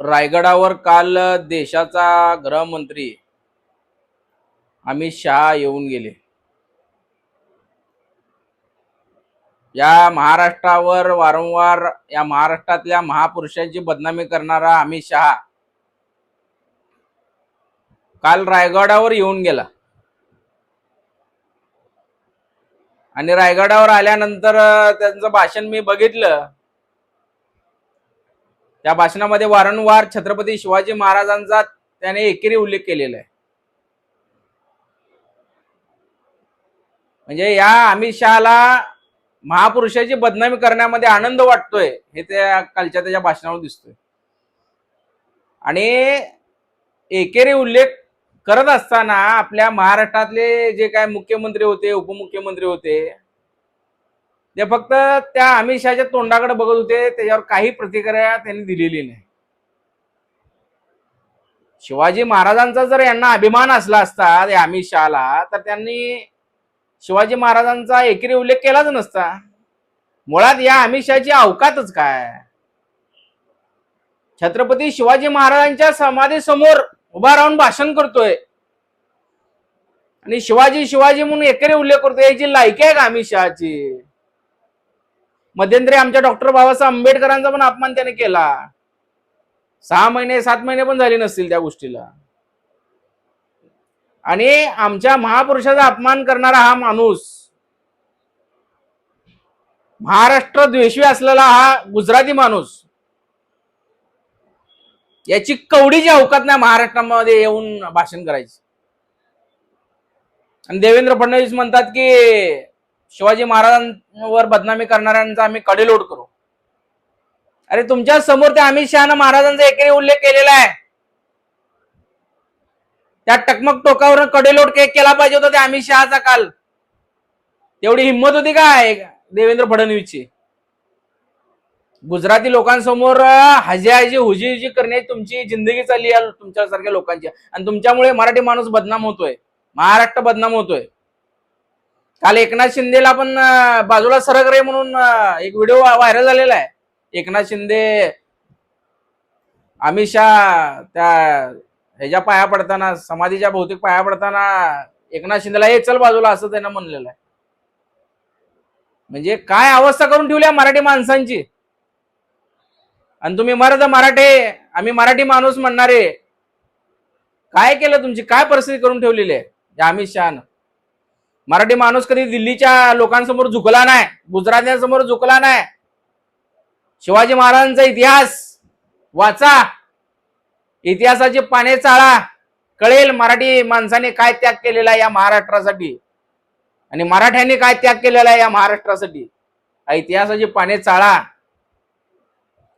रायगडावर काल देशाचा गृहमंत्री अमित शहा येऊन गेले. या महाराष्ट्रावर वारंवार या महाराष्ट्रातल्या महापुरुषांची बदनामी करणारा अमित शहा काल रायगडावर येऊन गेला. आणि रायगडावर आल्यानंतर त्यांचं भाषण मी बघितलं. त्या भाषणामध्ये वारंवार छत्रपती शिवाजी महाराजांचा त्याने एकेरी उल्लेख केलेला आहे. म्हणजे या अमित शहाला महापुरुषाची बदनामी करण्यामध्ये आनंद वाटतोय हे त्या कालच्या त्याच्या भाषणावर दिसतोय. आणि एकेरी उल्लेख करत असताना आपल्या महाराष्ट्रातले जे काय मुख्यमंत्री होते उपमुख्यमंत्री होते ते फक्त त्या अमित शहाच्या तोंडाकडे बघत होते त्याच्यावर काही प्रतिक्रिया त्यांनी दिलेली नाही. शिवाजी महाराजांचा जर यांना अभिमान असला असता या अमित शहाला तर त्यांनी शिवाजी महाराजांचा एकेरी उल्लेख केलाच नसता. मुळात या अमित शहाची अवकातच काय? छत्रपती शिवाजी महाराजांच्या समाधी समोर उभा राहून भाषण करतोय. आणि शिवाजी शिवाजी म्हणून एकेरी उल्लेख करतोय याची लायकी आहे का अमित शहाची? मध्यंतरी आमच्या डॉक्टर बाबासाहेब आंबेडकरांचा पण अपमान त्याने केला. सहा महिने सात महिने पण झाले नसतील त्या गोष्टीला. आणि आमच्या महापुरुषाचा अपमान करणारा हा माणूस महाराष्ट्र द्वेषी असलेला हा गुजराती माणूस याची कवडीची अवकात नाही महाराष्ट्रामध्ये येऊन भाषण करायची. आणि देवेंद्र फडणवीस म्हणतात की शिवाजी महाराजांवर बदनामी करणाऱ्यांचा आम्ही कडेलोट करू. अरे तुमच्यासमोर त्या अमित शहानं महाराजांचा एकेरी उल्लेख केलेला आहे. त्या टकमक टोकावर कडेलोट केक केला पाहिजे होता त्या अमित शहाचा काल. तेवढी हिंमत होती काय देवेंद्र फडणवीसची? गुजराती लोकांसमोर हजी हजी हुजी हुजी करण्याची तुमची जिंदगी चालली आहे तुमच्यासारख्या लोकांची. आणि तुमच्यामुळे मराठी माणूस बदनाम होतोय. महाराष्ट्र बदनाम होतोय. काल एकनाथ शिंदेला पण बाजूला सरक रे म्हणून एक व्हिडिओ व्हायरल झालेला आहे. एकनाथ शिंदे अमित शहा त्या ह्याच्या पाया पडताना समाधीच्या भौतिक पाया पडताना एकनाथ शिंदेला हे चल बाजूला असं त्यांना म्हणलेलं आहे. म्हणजे काय अवस्था करून ठेवली मराठी माणसांची? आणि तुम्ही मरद मराठे आम्ही मराठी माणूस म्हणणारे काय केलं तुमची? काय परिस्थिती करून ठेवलेली आहे अमित शहानं? मराठी माणूस कधी दिल्लीच्या लोकांसमोर झुकला नाही गुजरात्यांसमोर झुकला नाही. शिवाजी महाराजांचा इतिहास वाचा. इतिहासाचे पाने चाळा. कळेल मराठी माणसाने काय त्याग केलेला आहे या महाराष्ट्रासाठी. आणि मराठ्यांनी काय त्याग केलेला आहे या महाराष्ट्रासाठी. इतिहासाचे इतिहासाची पाने चाळा.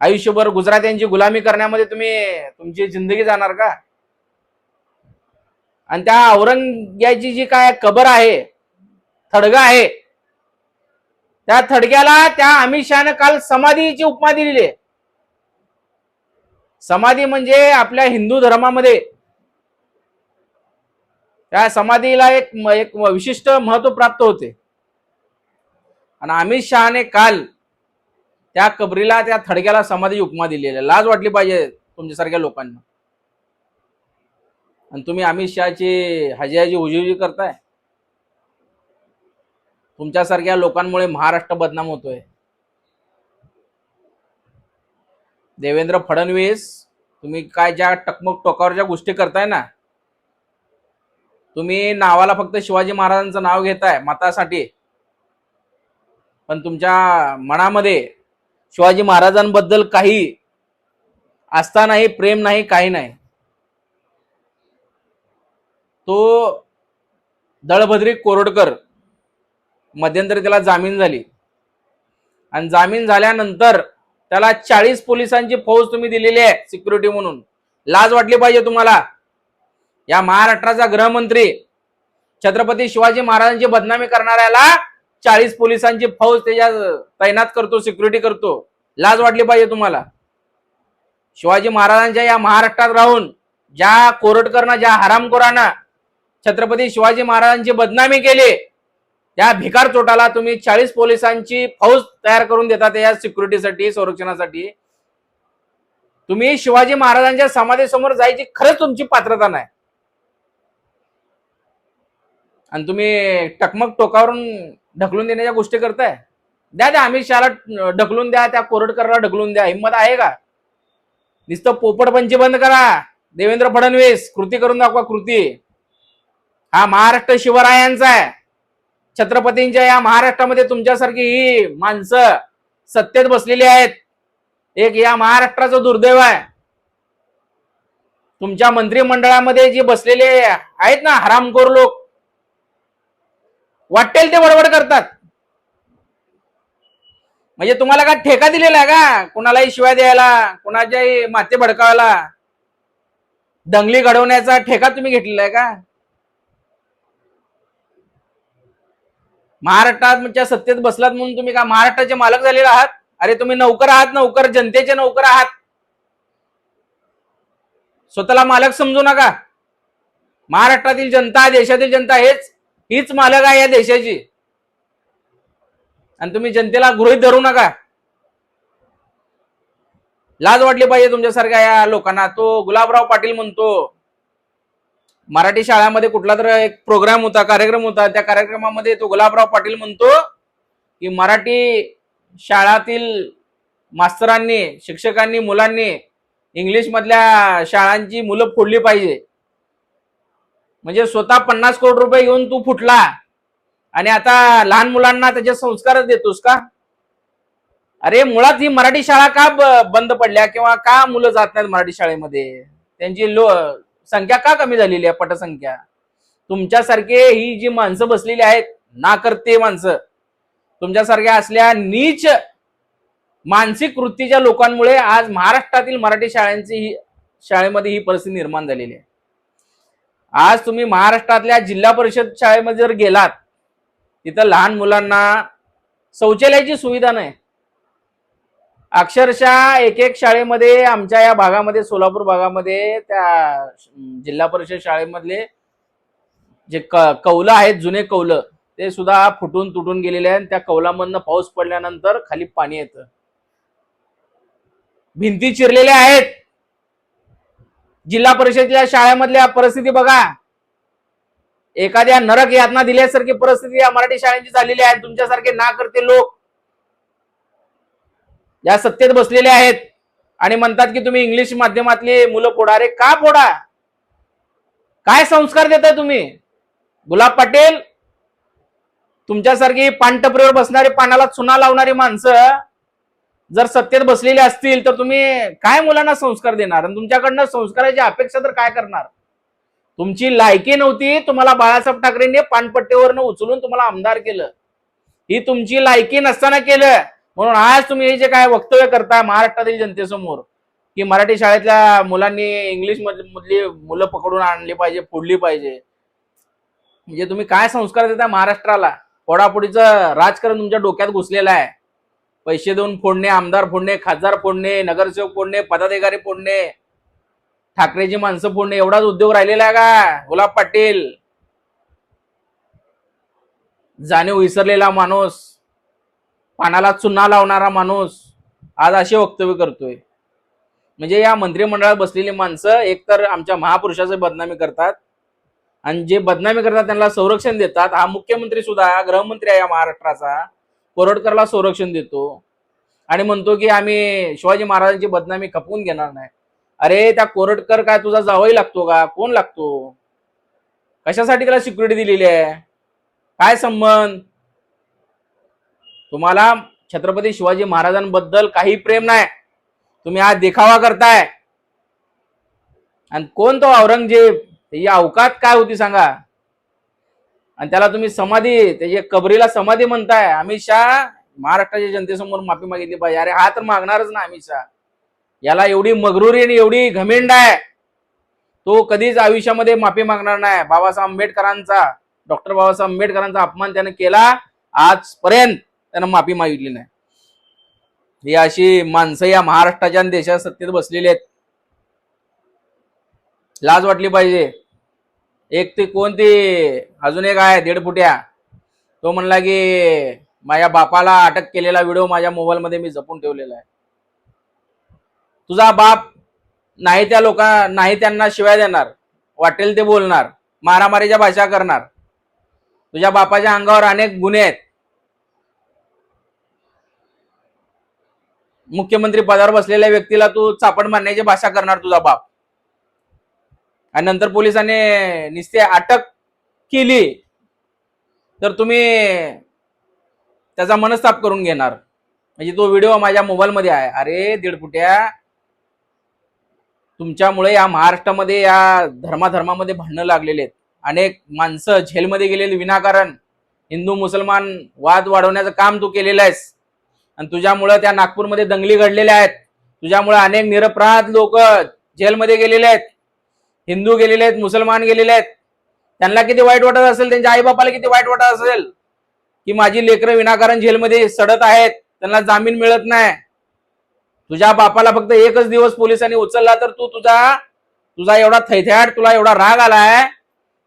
आयुष्यभर गुजरात्यांची गुलामी करण्यामध्ये तुम्ही तुमची जिंदगी जाणार का? आणि त्या औरंग्याची जी काय कबर आहे थडगा आहे. त्या थडग्याला त्या अमित शहानं काल समाधीची उपमा दिलेली आहे. समाधी म्हणजे आपल्या हिंदू धर्मामध्ये. त्या समाधीला एक एक विशिष्ट महत्त्व प्राप्त होते. आणि अमित शहाने काल त्या कबरीला त्या थडग्याला समाधी उपमा दिलेली आहे. लाज वाटली पाहिजे तुमच्यासारख्या लोकांना. आणि तुम्ही अमित शहाची हजी हजी हुजी करताय. तुमच्यासारख्या लोकांमुळे महाराष्ट्र बदनाम होतोय. देवेंद्र फडणवीस तुम्ही काय ज्या टकमक टोकावर ज्या गोष्टी करताय ना तुम्ही नावाला फक्त शिवाजी महाराजांचं नाव घेताय मतासाठी. पण तुमच्या मनामध्ये शिवाजी महाराजांबद्दल काही आस्था नाही प्रेम नाही काही नाही. तो दळभद्री कोरडकर मध्यंतरी त्याला जामीन झाली. आणि जामीन झाल्यानंतर त्याला चाळीस पोलिसांची फौज तुम्ही दिलेली आहे सिक्युरिटी म्हणून. लाज वाटली पाहिजे तुम्हाला. या महाराष्ट्राचा गृहमंत्री छत्रपती शिवाजी महाराजांची बदनामी करणाऱ्याला चाळीस पोलिसांची फौज त्याच्या तैनात करतो सिक्युरिटी करतो. लाज वाटली पाहिजे तुम्हाला. शिवाजी महाराजांच्या या महाराष्ट्रात राहून ज्या कोरटकरना ज्या हरामखोरांना छत्रपती शिवाजी महाराजांची बदनामी केली या भिकार चोटाला तुम्ही चाळीस पोलिसांची फौज तयार करून देतात या सिक्युरिटीसाठी संरक्षणासाठी. तुम्ही शिवाजी महाराजांच्या समाधीसमोर जायची खरंच तुमची पात्रता नाही. आणि तुम्ही टकमक टोकावरून ढकलून देण्याच्या गोष्टी करताय. द्या द्या अमित शहाला ढकलून द्या त्या कोरडकरला ढकलून द्या. हिंमत आहे का? नुसतं पोपटपंची बंद करा. देवेंद्र फडणवीस कृती करून दाखवा कृती. हा महाराष्ट्र शिवरायांचा आहे. छत्रपतींच्या या महाराष्ट्रामध्ये तुमच्यासारखी ही माणसं सत्तेत बसलेली आहेत. एक या महाराष्ट्राचं दुर्दैव आहे. तुमच्या मंत्रिमंडळामध्ये जे बसलेले आहेत ना हरामखोर लोक वाटेल ते बडबड करतात. म्हणजे तुम्हाला का ठेका दिलेला आहे का? कुणालाही शिवाय द्यायला कुणाच्याही माते भडकावायला? दंगली घडवण्याचा ठेका तुम्ही घेतलेला आहे का? महाराष्ट्राच्या सत्तेत बसलात म्हणून तुम्ही का महाराष्ट्राचे मालक झालेले आहात? अरे तुम्ही नौकर आहात नौकर जनतेचे नौकर आहात. स्वतःला मालक समजू नका. महाराष्ट्रातील जनता देशातील जनता हेच हीच मालक आहे या देशाची. आणि तुम्ही जनतेला गृहित धरू नका. लाज वाटली पाहिजे तुमच्यासारख्या या लोकांना. तो गुलाबराव पाटील म्हणतो मराठी शाळामध्ये कुठला तर एक प्रोग्राम होता कार्यक्रम होता त्या कार्यक्रमामध्ये तो गुलाबराव पाटील म्हणतो की मराठी शाळातील मास्तरांनी शिक्षकांनी मुलांनी इंग्लिश मधल्या शाळांची मुलं फोडली पाहिजे. म्हणजे स्वतः पन्नास कोटी रुपये घेऊन तू फुटला आणि आता लहान मुलांना त्याचे संस्कार देतोस का? अरे मुळात ही मराठी शाळा का बंद पडल्या किंवा का मुलं जात नाहीत मराठी शाळेमध्ये? त्यांची लो संख्या का कमी झालेली आहे पटसंख्या? तुमच्यासारखे ही जी माणसं बसलेली आहेत ना करते माणसं तुमच्यासारख्या असल्या नीच मानसिक वृत्तीच्या लोकांमुळे आज महाराष्ट्रातील मराठी शाळांची ही शाळेमध्ये ही परिस्थिती निर्माण झालेली आहे. आज तुम्ही महाराष्ट्रातल्या जिल्हा परिषद शाळेमध्ये जर गेलात तिथं लहान मुलांना शौचालयाची सुविधा नाही. अक्षरशः एक एक शाळेमध्ये आमच्या या भागामध्ये सोलापूर भागामध्ये त्या जिल्हा परिषद शाळेमधले जे क कौलं आहेत जुने कौलं ते सुद्धा फुटून तुटून गेलेले आहेत. त्या कौलामधनं पाऊस पडल्यानंतर खाली पाणी येतं. भिंती चिरलेल्या आहेत. जिल्हा परिषदेच्या शाळेमधल्या परिस्थिती बघा. एखाद्या नरक यातना दिल्यासारखी परिस्थिती या मराठी शाळेची झालेली आहे. तुमच्यासारखे ना करते लोक. या सत्तेत बसलेले आहेत. आणि म्हणतात की तुम्ही इंग्लिश माध्यमातली मुलं फोडा रे का फोडा काय संस्कार देताय तुम्ही? गुलाब पाटील तुमच्यासारखी पानटपरीवर बसणारी पानाला चुना लावणारी माणसं जर सत्तेत बसलेली असतील तर तुम्ही काय मुलांना संस्कार देणार? आणि तुमच्याकडनं संस्काराची अपेक्षा तर काय करणार? तुमची लायकी नव्हती तुम्हाला बाळासाहेब ठाकरेंनी पानपट्टीवरनं उचलून तुम्हाला आमदार केलं. ही तुमची लायकी नसताना केलं. म्हणून आज तुम्ही हे जे काय वक्तव्य करताय महाराष्ट्रातील जनतेसमोर की मराठी शाळेतल्या मुलांनी इंग्लिश मधली मुलं पकडून आणली पाहिजे फोडली पाहिजे. म्हणजे तुम्ही काय संस्कार देता महाराष्ट्राला? फोडाफोडीचं राजकारण तुमच्या डोक्यात घुसलेलं आहे. पैसे देऊन फोडणे आमदार फोडणे खासदार फोडणे नगरसेवक फोडणे पदाधिकारी फोडणे ठाकरेची माणसं फोडणे एवढाच उद्योग राहिलेला आहे का? गुलाब पाटील. जाणीव विसरलेला माणूस. पानाला चुना लावणारा माणूस आज असे वक्तव्य करतोय. म्हणजे या मंत्रिमंडळात बसलेली माणसं एकतर आमच्या महापुरुषाचे बदनामी करतात आणि जे बदनामी करतात त्यांना संरक्षण देतात. हा मुख्यमंत्री सुद्धा गृहमंत्री आहे या महाराष्ट्राचा कोरडकरला संरक्षण देतो. आणि म्हणतो की आम्ही शिवाजी महाराजांची बदनामी खपवून घेणार नाही. अरे त्या कोरटकर काय तुझा जावई लागतो का? कोण लागतो? कशासाठी त्याला सिक्युरिटी दिलेली आहे? काय संबंध? तुम्हाला छत्रपती शिवाजी महाराजांबद्दल काही प्रेम नाही. तुम्ही आज देखावा करताय. आणि कोण तो औरंगजेब? त्याची अवकात काय होती सांगा. आणि त्याला तुम्ही समाधी त्याच्या कबरीला समाधी म्हणताय अमित शहा महाराष्ट्राच्या जनतेसमोर माफी मागितली पाहिजे. अरे हा तर मागणारच ना अमित शहा. याला एवढी मगरुरी आणि एवढी घमेंड आहे. तो कधीच आयुष्यामध्ये माफी मागणार नाही. बाबासाहेब आंबेडकरांचा डॉक्टर बाबासाहेब आंबेडकरांचा अपमान त्याने केला आजपर्यंत. त्यांना माफी मागितली नाही. ही अशी माणसं या महाराष्ट्राच्या देशात सत्तेत बसलेली आहेत. लाज वाटली पाहिजे. एक ते कोणती अजून एक आहे दीड फुट्या. तो म्हणला की माझ्या बापाला अटक केलेला व्हिडिओ माझ्या मोबाईलमध्ये मी जपून ठेवलेला आहे. तुझा बाप नाही त्या लोका नाही त्यांना शिवाय देणार. वाटेल ते बोलणार. मारामारीच्या भाषा करणार. तुझ्या बापाच्या अंगावर अनेक गुन्हे आहेत. मुख्यमंत्री पदावर बसलेल्या व्यक्तीला तू चापड मारण्याची भाषा करणार तुझा बाप. आणि नंतर पोलिसांनी निस्ते अटक केली तर तुम्ही त्याचा मनस्ताप करून घेणार. म्हणजे तो व्हिडिओ माझ्या मोबाईलमध्ये आहे. अरे दीड फुट्या तुमच्यामुळे या महाराष्ट्रामध्ये या धर्माधर्मामध्ये भांडणं लागलेले आहेत. अनेक माणसं झेलमध्ये गेलेली विनाकारण. हिंदू मुसलमान वाद वाढवण्याचं काम तू केलेलं आहेस. आणि तुझ्यामुळं त्या नागपूरमध्ये दंगली घडलेल्या आहेत. तुझ्यामुळे अनेक निरपराध लोक जेलमध्ये गेलेले आहेत. हिंदू गेलेले आहेत मुसलमान गेलेले आहेत. त्यांना किती वाईट वाटत असेल त्यांच्या आईबापाला किती वाईट वाटत असेल? की माझी लेकरं विनाकारण जेलमध्ये सडत आहेत त्यांना जामीन मिळत नाही. तुझ्या बापाला फक्त एकच दिवस पोलिसांनी उचलला तर तू तुझा तुझा एवढा थैथ्याट तुला एवढा राग आलाय?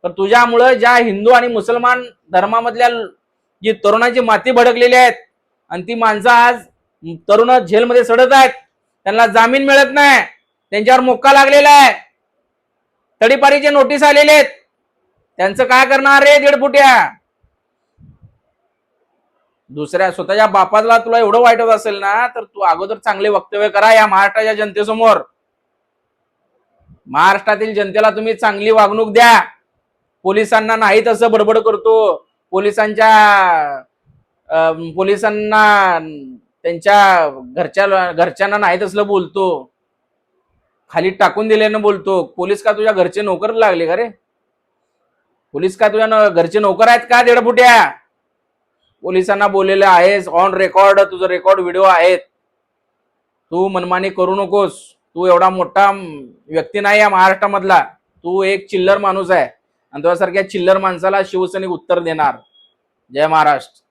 तर तुझ्यामुळं ज्या हिंदू आणि मुसलमान धर्मामधल्या जी तरुणांची माती भडकलेली आहेत आणि ती माणसं आज तरुण जेलमध्ये सडत आहेत. त्यांना जामीन मिळत नाही. त्यांच्यावर मोक्का लागलेला आहे. तडीपारीचे नोटीस आलेले आहेत. त्यांचं काय करणार रे दीड फुट्या दुसऱ्या स्वतःच्या बापाला तुला एवढं वाईट होत असेल ना तर तू अगोदर चांगले वक्तव्य करा या महाराष्ट्राच्या जनतेसमोर. महाराष्ट्रातील जनतेला तुम्ही चांगली वागणूक द्या. पोलिसांना नाही तसं बडबड करतो. पोलिसांच्या पोलिसांना त्यांच्या घरच्या घरच्यांना नाही तसलं बोलतो. खाली टाकून दिल्यानं बोलतो. पोलीस का तुझ्या घरचे नोकर लागले का रे? पोलीस का तुझ्या घरचे नोकर आहेत का दीड पोलिसांना बोललेलं आहेस. ऑन रेकॉर्ड तुझं रेकॉर्ड व्हिडिओ आहेत. तू मनमानी करू नकोस. तू एवढा मोठा व्यक्ती नाही या महाराष्ट्रामधला. तू एक चिल्लर माणूस आहे. आणि तुझ्यासारख्या चिल्लर माणसाला शिवसैनिक उत्तर देणार. जय महाराष्ट्र.